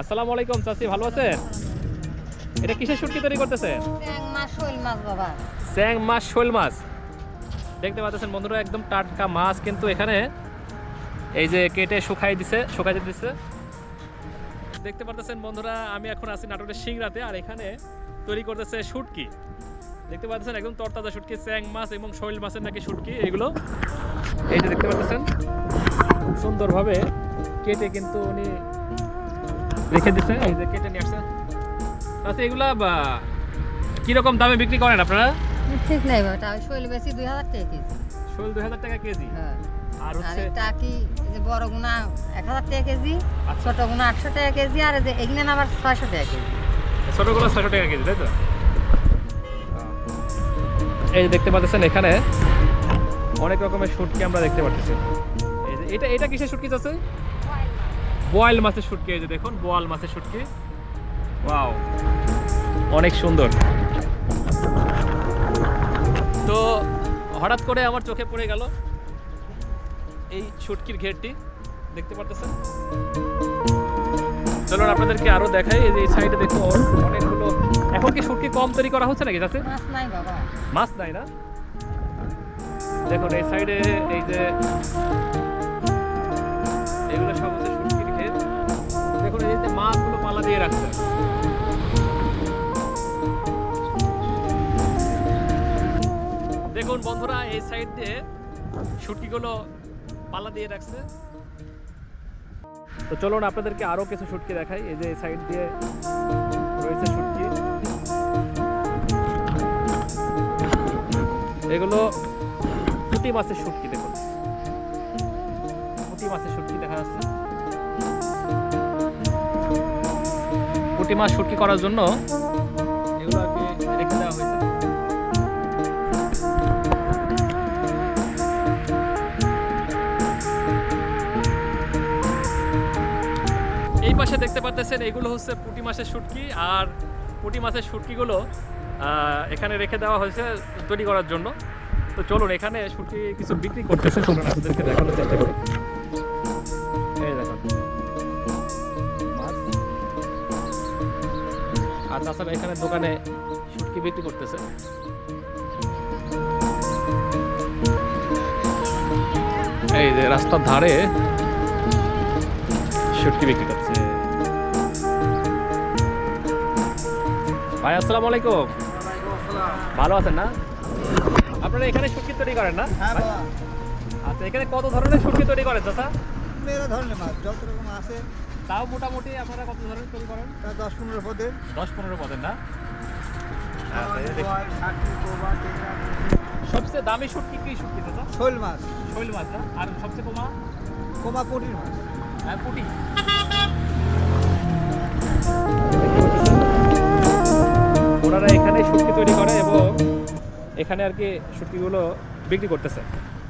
আসসালামু আলাইকুম চাচি ভালো আছেন? এটা কিসের শুটকি তৈরি করতেছেন? মাছ স্যাং মাছ শোল মাছ। দেখতে পাচ্ছেন বন্ধুরা একদম টাটকা মাছ কিন্তু এখানে এই যে কেটে শুকাই দিছে শুকাইতে দিছে। দেখতে পাচ্ছেন বন্ধুরা আমি এখন আছি নাটোরের সিংরাতে আর এখানে তৈরি করতেছে শুটকি। দেখতে পাচ্ছেন একদম তরতাজা শুটকি স্যাং মাছ এবং শৈল মাছের নাকি শুটকি এগুলো। এই যে দেখতে পাচ্ছেন সুন্দরভাবে কেটে কিন্তু উনি রেখে দিছে এই যে কেটে নিয়ে আসছে। আচ্ছা এগুলা কীরকম দামে বিক্রি করেন আপনারা? ঠিক নাই বাবা শৈল বেশি দুই হাজার টাকা কেজি। শোল দুই হাজার টাকা কেজি? হ্যাঁ। আর হচ্ছে যে বড় গুনা এক হাজার টাকা কেজি আচ্ছা। ছোট গুনা আটশো টাকা কেজি আর যে এগুলো আবার ছয়শো টাকা কেজি। ছোটগুলো ছয়শো টাকা কেজি তাই তো? এই যে দেখতে পাচ্ছেন এখানে অনেক রকমের শুটকি আমরা দেখতে পাচ্ছি। এটা এটা কিসের শুটকি আছে বোয়াল মাছের শুটকি এই যে দেখুন বোয়াল মাছের শুটকি। ওয়াও অনেক সুন্দর। তো হঠাৎ করে আমার চোখে পড়ে গেল এই শুটকির ঘেরটি। দেখতে পারতেছেন? চলুন আপনাদেরকে আরও দেখাই এই যে এই সাইডে দেখুন অনেকগুলো এখন কি শুটকি কম তৈরি করা হচ্ছে নাকি যাচ্ছে মাছ নাই বাবা। মাছ নাই না? দেখুন এই সাইডে এই যে দিয়ে দেখুন বন্ধুরা, এই সাইড দিয়ে শুটকিগুলো পালা দিয়ে রাখছে। তো চলুন আপনাদেরকে আরও কিছু শুটকি দেখাই। এই যে এই সাইড দিয়ে রয়েছে শুটকি। এগুলো পুঁটি মাছের শুটকি, দেখুন। পুঁটি মাছের শুটকি দেখা যাচ্ছে। পুঁটি মাছ শুটকি করার জন্য এগুলো রেখে দেওয়া হয়েছে। এই পাশে দেখতে পাচ্ছেন, এগুলো হচ্ছে পুঁটি মাছের শুটকি, আর পুঁটি মাছের শুটকিগুলো এখানে রেখে দেওয়া হয়েছে তৈরি করার জন্য। তো চলুন, এখানে শুটকি কিছু বিক্রি করতেছে চলুন, আপনাদেরকে দেখানোর চেষ্টা করি। তাছাড়া এখানে দোকানে শুটকি বিক্রি করতেছে। এই যে রাস্তার ধারে শুটকি বিক্রি করছে ভাই আসসালামু আলাইকুম। ভালো আছেন না? আপনারা এখানে শুটকি তৈরি করেন না? হ্যাঁ আচ্ছা এখানে কত ধরনের শুটকি তৈরি করেন চাচা? মেয়েরা ধরনের মাছ যত রকম আছে তাও মোটামুটি আপনারা কত ধরনের তৈরি করেন? তা দশ পনেরো পদের। দশ পনেরো পদের না? আচ্ছা, কোবা, টেংরা, সবচেয়ে দামি শুটকি কি শুটকি চাচা শোল মাছ। শৈল মাছ না? আর সবচেয়ে কমা? কোমা পটির মাছ। হ্যাঁ পুটি। ওনারা এখানে শুটকি তৈরি করে এবং এখানে আর কি শুটকিগুলো বিক্রি করতেছে।